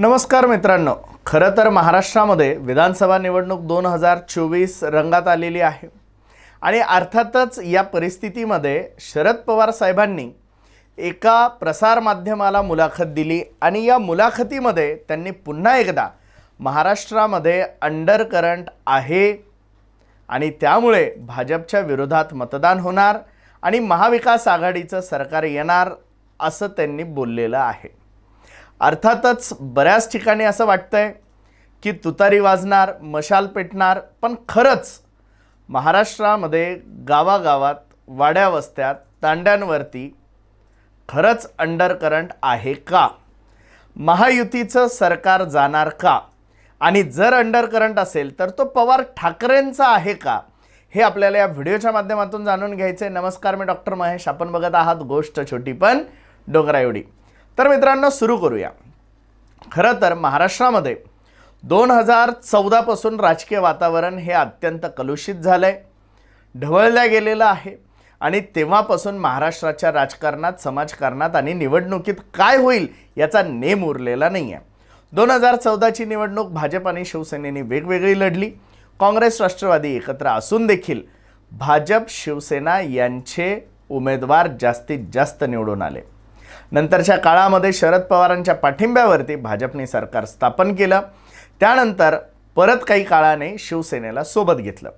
नमस्कार मित्रांनो. खरं तर महाराष्ट्रामध्ये विधानसभा निवडणूक दोन हजार चोवीस रंगात आलेली आहे. आणि अर्थातच या परिस्थितीमध्ये शरद पवार साहेबांनी एका प्रसारमाध्यमाला मुलाखत दिली आणि या मुलाखतीमध्ये त्यांनी पुन्हा एकदा महाराष्ट्रामध्ये अंडर करंट आहे आणि त्यामुळे भाजपच्या विरोधात मतदान होणार आणि महाविकास आघाडीचं सरकार येणार असं त्यांनी बोललेलं आहे. अर्थातच बऱ्याच ठिकाणी असं वाटतंय की तुतारी वाजणार मशाल पेटणार पण खरंच महाराष्ट्रामध्ये गावागावात वाड्या वस्त्यात तांड्यांवरती खरंच अंडर करंट आहे का? महायुतीचं सरकार जाणार का? आणि जर अंडर करंट असेल तर तो पवार ठाकरेंचा आहे का? हे आपल्याला या व्हिडिओच्या माध्यमातून जाणून घ्यायचे नमस्कार मी डॉक्टर महेश. आपण बघत आहात गोष्ट छोटी पण डोंगराएवढी. तर मित्रांनो सुरू करूया. खरं तर महाराष्ट्रामध्ये दोन हजार चौदापासून राजकीय वातावरण हे अत्यंत कलुषित झालं आहे ढवळल्या गेलेलं आहे आणि तेव्हापासून महाराष्ट्राच्या राजकारणात समाजकारणात आणि निवडणुकीत काय होईल याचा नेम उरलेला नाही आहे दोन हजार चौदाची निवडणूक भाजप आणि शिवसेनेने वेगवेगळी लढली. काँग्रेस राष्ट्रवादी एकत्र असून देखील भाजप शिवसेना यांचे उमेदवार जास्तीत जास्त निवडून आले. नंतरच्या काळामध्ये शरद पवारांच्या पाठिंब्यावरती भाजपने सरकार स्थापन केलं. त्यानंतर परत काही काळाने शिवसेनेला सोबत घेतलं.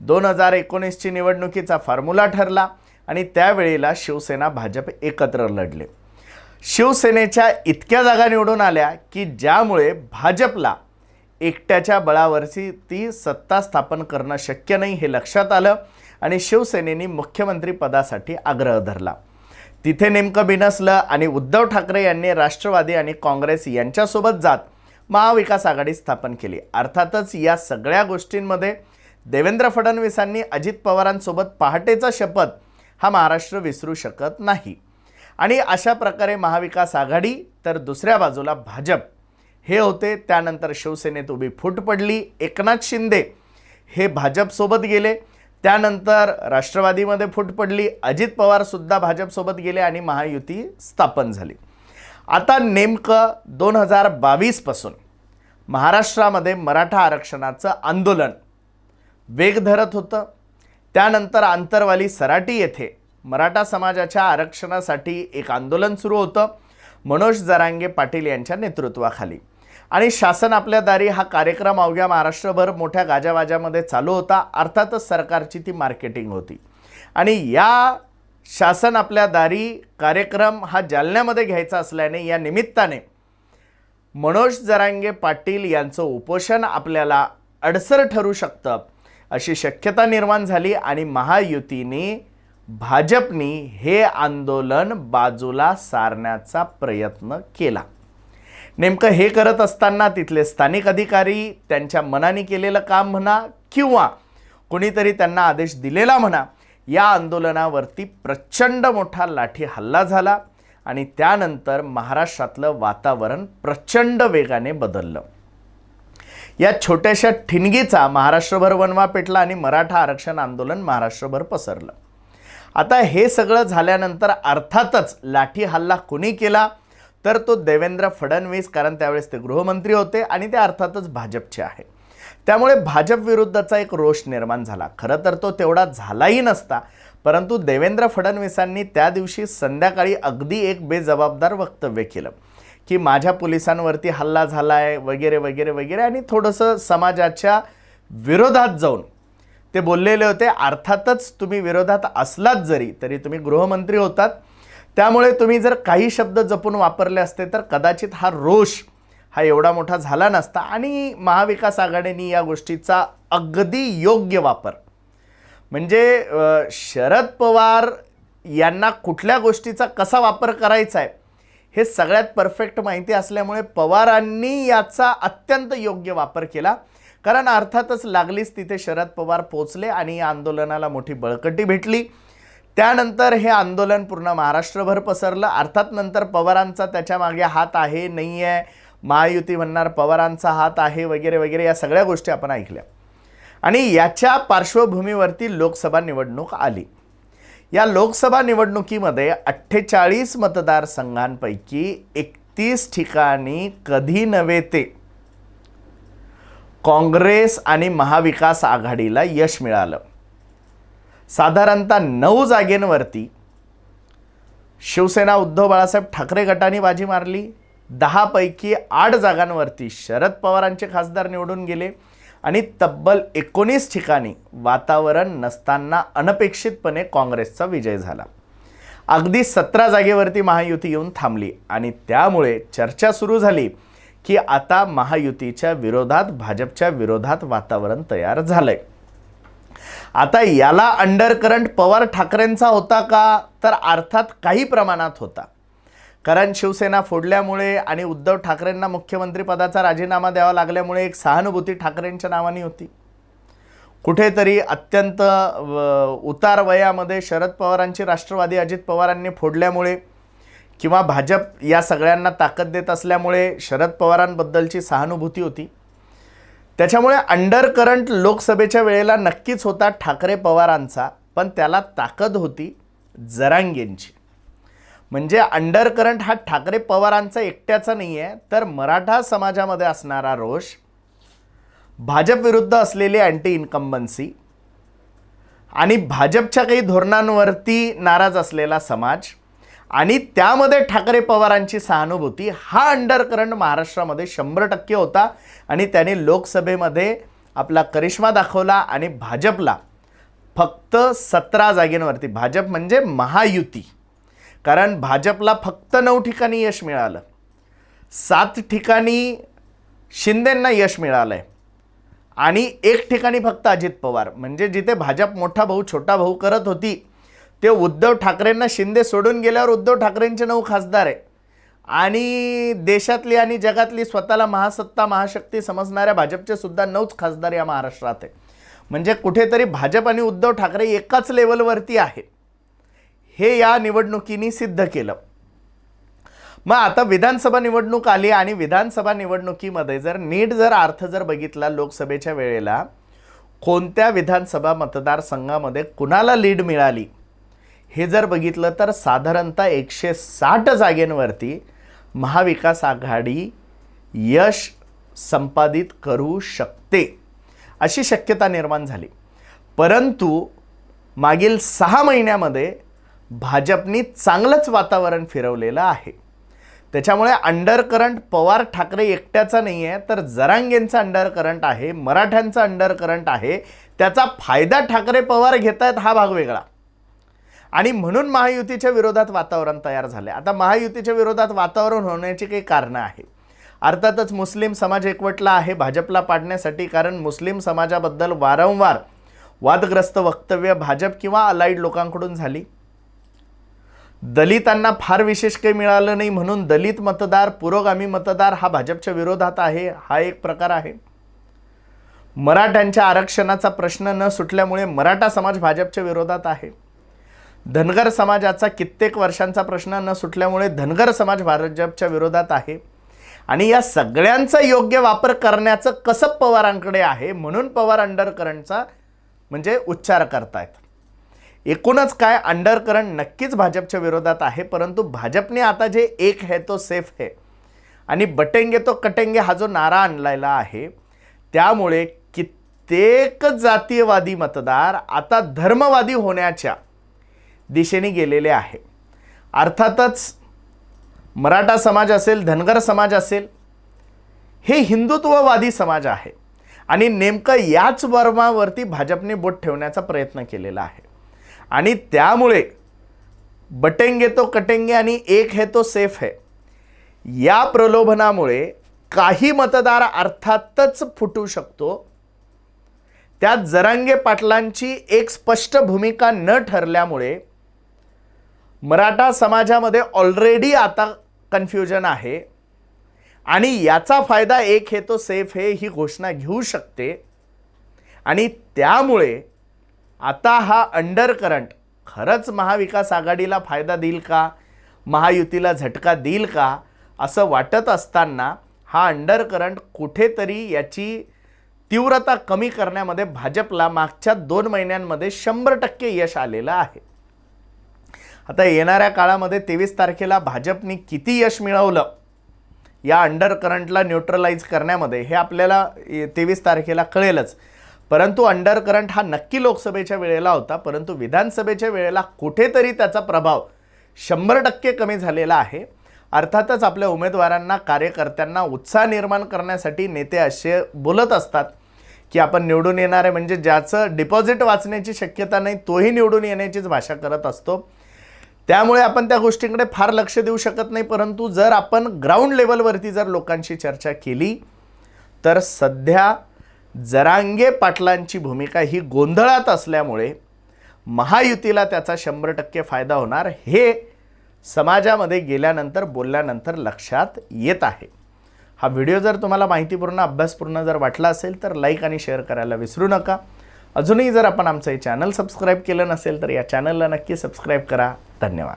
दोन हजार एकोणीसची निवडणुकीचा फॉर्म्युला ठरला आणि त्यावेळेला शिवसेना भाजप एकत्र लढले. शिवसेनेच्या इतक्या जागा निवडून आल्या की ज्यामुळे भाजपला एकट्याच्या बळावरची ती सत्ता स्थापन करणं शक्य नाही हे लक्षात आलं आणि शिवसेनेने मुख्यमंत्री पदासाठी आग्रह धरला. तिथे नेमकं बिनसलं आणि उद्धव ठाकरे यांनी राष्ट्रवादी आणि काँग्रेस यांच्यासोबत जात महाविकास आघाडी स्थापन केली. अर्थातच या सगळ्या गोष्टींमध्ये देवेंद्र फडणवीसांनी अजित पवारांसोबत पहाटेचा शपथ हा महाराष्ट्र विसरू शकत नाही. आणि अशा प्रकारे महाविकास आघाडी तर दुसऱ्या बाजूला भाजप. हे होते त्यानंतर शिवसेनेत उभी फूट पडली एकनाथ शिंदे. हे भाजपसोबत गेले. त्यानंतर राष्ट्रवादीमध्ये फूट पडली. अजित पवारसुद्धा भाजपसोबत गेले आणि महायुती स्थापन झाली. आता नेमकं दोन हजार बावीसपासून महाराष्ट्रामध्ये मराठा आरक्षणाचं आंदोलन वेग धरत होतं. त्यानंतर आंतरवाली सराटी येथे मराठा समाजाच्या आरक्षणासाठी एक आंदोलन सुरू होतं. मनोज जरांगे पाटील यांच्या नेतृत्वाखाली. आणि शासन आपल्या दारी हा कार्यक्रम अवघ्या महाराष्ट्रभर मोठ्या गाजावाजामध्ये चालू होता. अर्थातच सरकारची ती मार्केटिंग होती. आणि या शासन आपल्या दारी कार्यक्रम हा जालन्यामध्ये घ्यायचा असल्याने या निमित्ताने मनोज जरांगे पाटील यांचं उपोषण आपल्याला अडसर ठरू शकतं अशी शक्यता निर्माण झाली आणि महायुतीने भाजपनी हे आंदोलन बाजूला सारण्याचा प्रयत्न केला. नेमकं हे करत असताना तिथले स्थानिक अधिकारी त्यांच्या मनाने केलेलं काम म्हणा किंवा कोणीतरी त्यांना आदेश दिलेला म्हणा या आंदोलनावरती प्रचंड मोठा लाठी हल्ला झाला आणि त्यानंतर महाराष्ट्रातलं वातावरण प्रचंड वेगाने बदललं. या छोट्याशा ठिणगीचा महाराष्ट्रभर वनवा पेटला आणि मराठा आरक्षण आंदोलन महाराष्ट्रभर पसरलं. आता हे सगळं झाल्यानंतर अर्थातच लाठी हल्ला कोणी केला? तर तो देवेंद्र फडणवीस कारण त्यावेळेस ते गृहमंत्री होते आणि ते अर्थातच भाजपचे आहे. त्यामुळे भाजप विरुद्धचा एक रोष निर्माण झाला. खरं तर तो तेवढा झालाही नसता परंतु देवेंद्र फडणवीसांनी त्या दिवशी संध्याकाळी अगदी एक बेजबाबदार वक्तव्य केलं की माझ्या पोलिसांवरती हल्ला झाला आहे वगैरे वगैरे वगैरे आणि थोडंसं समाजाच्या विरोधात जाऊन. ते बोललेले होते अर्थातच तुम्ही विरोधात असलात जरी तरी तुम्ही गृहमंत्री होतात त्यामुळे तुम्ही जर काही शब्द जपून वापरले असते तर कदाचित हा रोष हा एवढा मोठा झाला नसता. आणि महाविकास आघाडीने या गोष्टीचा अगदी योग्य वापर. म्हणजे शरद पवार यांना कुठल्या गोष्टीचा कसा वापर करायचा आहे हे सगळ्यात परफेक्ट माहिती असल्यामुळे पवारांनी याचा अत्यंत योग्य वापर केला. कारण अर्थातच लागलीच तिथे शरद पवार पोचले आणि या आंदोलनाला मोठी बळकटी भेटली. त्यानंतर हे आंदोलन पूर्ण महाराष्ट्रभर पसरलं. अर्थात नंतर पवारांचा त्याच्यामागे हात आहे नाही आहे महायुती म्हणणार पवारांचा हात आहे वगैरे वगैरे या सगळ्या गोष्टी आपण ऐकल्या. आणि याच्या पार्श्वभूमीवरती लोकसभा निवडणूक आली. या लोकसभा निवडणुकीमध्ये अठ्ठेचाळीस मतदारसंघांपैकी एकतीस ठिकाणी कधी नव्हे ते. काँग्रेस आणि महाविकास आघाडीला यश मिळालं. साधारणतः नऊ जागेंवरती शिवसेना उद्धव बाळासाहेब ठाकरे गटाने बाजी मारली. दहापैकी आठ जागांवरती शरद पवारांचे खासदार निवडून गेले आणि तब्बल एकोणीस ठिकाणी वातावरण नसताना अनपेक्षितपणे काँग्रेसचा विजय झाला. अगदी सतरा जागेवरती महायुती येऊन थांबली आणि त्यामुळे चर्चा सुरू झाली की आता महायुतीच्या विरोधात भाजपच्या विरोधात वातावरण तयार झालं आहे आता याला अंडर करंट पवार ठाकरेंचा होता का? तर अर्थात काही प्रमाणात होता. कारण शिवसेना फोडल्यामुळे आणि उद्धव ठाकरेंना मुख्यमंत्रीपदाचा राजीनामा द्यावा लागल्यामुळे एक सहानुभूती ठाकरेंच्या नावाने होती. कुठेतरी अत्यंत व- उतार वयामध्ये शरद पवारांची राष्ट्रवादी अजित पवारांनी फोडल्यामुळे किंवा भाजप या सगळ्यांना ताकद देत असल्यामुळे शरद पवारांबद्दलची सहानुभूती होती. त्याच्यामुळे अंडर करंट लोकसभेच्या वेळेला नक्कीच होता ठाकरे पवारांचा पण त्याला ताकद होती जरांगेंची. म्हणजे अंडर करंट हा ठाकरे पवारांचा एकट्याचा नाही आहे तर मराठा समाजामध्ये असणारा रोष भाजप विरुद्ध असलेली अँटी इन्कम्बन्सी आणि भाजपच्या काही धोरणांवरती नाराज असलेला समाज आणि त्यामध्ये ठाकरे पवारांची सहानुभूती हा अंडरकरंट महाराष्ट्रामध्ये शंभर टक्के होता. आणि त्याने लोकसभेमध्ये आपला करिश्मा दाखवला आणि भाजपला फक्त सतरा जागेंवरती. भाजप म्हणजे महायुती. कारण भाजपला फक्त नऊ ठिकाणी यश मिळालं. सात ठिकाणी शिंदेंना यश मिळालं आहे आणि एक ठिकाणी फक्त अजित पवार. म्हणजे जिथे भाजप मोठा भाऊ छोटा भाऊ करत होती ते उद्धव ठाकरेंना शिंदे सोडून गेल्यावर उद्धव ठाकरेंचे नऊ खासदार आहे. आणि देशातली आणि जगातली स्वतःला महासत्ता महाशक्ती समजणाऱ्या भाजपचे सुद्धा नऊच खासदार या महाराष्ट्रात आहे. म्हणजे कुठेतरी भाजप आणि उद्धव ठाकरे एकाच लेवलवरती आहे. हे या निवडणुकीने सिद्ध केलं. मग आता विधानसभा निवडणूक आली आणि विधानसभा निवडणुकीमध्ये जर नीट जर अर्थ जर बघितला लोकसभेच्या वेळेला कोणत्या विधानसभा मतदारसंघामध्ये कुणाला लीड मिळाली? हे जर बघितलं तर साधारणतः एकशे साठ जागेंवरती महाविकास आघाडी यश संपादित करू शकते अशी शक्यता निर्माण झाली. परंतु मागील सहा महिन्यामध्ये भाजपनी चांगलंच वातावरण फिरवलेलं आहे. त्याच्यामुळे अंडर करंट पवार ठाकरे एकट्याचा नाही आहे तर जरांगेंचा अंडर करंट आहे मराठ्यांचा अंडर करंट आहे त्याचा फायदा ठाकरे पवार घेत आहेत हा भाग वेगळा. आणि म्हणून महायुतीच्या विरोधात वातावरण तयार झाले आता महायुतीच्या विरोधात वातावरण होण्याची काही कारणं आहे अर्थातच मुस्लिम समाज एकवटला आहे भाजपला पाडण्यासाठी कारण मुस्लिम समाजाबद्दल वारंवार वादग्रस्त वक्तव्य भाजप किंवा अलाईड लोकांकडून झाली. दलितांना फार विशेष काही मिळालं नाही म्हणून दलित मतदार पुरोगामी मतदार हा भाजपच्या विरोधात आहे हा एक प्रकार आहे. मराठ्यांच्या आरक्षणाचा प्रश्न न सुटल्यामुळे मराठा समाज भाजपच्या विरोधात आहे. धनगर समाजाचा कित्येक वर्षांचा प्रश्न न सुटल्यामुळे धनगर समाज भाजपच्या विरोधात आहे. आणि या सगळ्यांचा योग्य वापर करण्याचं कसब पवारांकडे आहे म्हणून पवार अंडरकरंटचा म्हणजे उच्चार करतायत. एकूणच काय अंडरकरंट नक्कीच भाजपच्या विरोधात आहे परंतु भाजपने आता जे एक है तो सेफ है. आणि बटेंगे तो कटेंगे हा जो नारा आणलेला आहे त्यामुळे कित्येक जातीयवादी मतदार आता धर्मवादी होण्याच्या दिशेने गेलेले आहे. अर्थातच मराठा समाज असेल धनगर समाज असेल हे हिंदुत्ववादी समाज आहे. आणि नेमकं याच वर्मावरती भाजपने बोट ठेवण्याचा प्रयत्न केलेला आहे. आणि त्यामुळे बटेंगे तो कटेंगे आणि एक है तो सेफ है. या प्रलोभनामुळे काही मतदार अर्थातच फुटू शकतो. त्यात जरांगे पाटलांची एक स्पष्ट भूमिका न ठरल्यामुळे मराठा समाजामध्ये ऑलरेडी आता कन्फ्युजन आहे. आणि याचा फायदा एक हे तो सेफ हे ही घोषणा घेऊ शकते. आणि त्यामुळे आता हा अंडर करंट खरंच महाविकास आघाडीला फायदा देईल का? महायुतीला झटका देईल का? असं वाटत असताना हा अंडर करंट कुठेतरी याची तीव्रता कमी करण्यामध्ये भाजपला मागच्या दोन महिन्यांमध्ये शंभर टक्के यश आलेलं आहे. आता येणाऱ्या काळामध्ये तेवीस तारखेला भाजपने किती यश मिळवलं? या अंडर करंटला न्यूट्रलाइज करण्यामध्ये हे आपल्याला तेवीस तारखेला कळेलच. परंतु अंडर करंट हा नक्की लोकसभेच्या वेळेला होता परंतु विधानसभेच्या वेळेला कुठेतरी त्याचा प्रभाव शंभर टक्के कमी झालेला आहे. अर्थातच आपल्या उमेदवारांना कार्यकर्त्यांना उत्साह निर्माण करण्यासाठी नेते असे बोलत असतात की आपण निवडून येणारे म्हणजे ज्याचं डिपॉझिट वाचण्याची शक्यता नाही तोही निवडून येण्याचीच भाषा करत असतो. त्यामुळे आपण त्या गोष्टींकडे फार लक्ष देऊ शकत नाही परंतु जर आपण ग्राउंड लेवलवरती जर लोकांशी चर्चा केली तर सध्या जरांगे पाटलांची भूमिका ही गोंधळात असल्यामुळे महायुतीला त्याचा शंभर टक्के फायदा होणार हे समाजामध्ये गेल्यानंतर बोलल्यानंतर लक्षात येत आहे. हा व्हिडिओ जर तुम्हाला माहितीपूर्ण अभ्यासपूर्ण जर वाटला असेल तर लाईक आणि शेअर करायला विसरू नका. अजूनही जर आपण आमचं हे चॅनल सबस्क्राईब केलं नसेल तर या चॅनलला नक्की सबस्क्राईब करा. ధన్యవాదాలు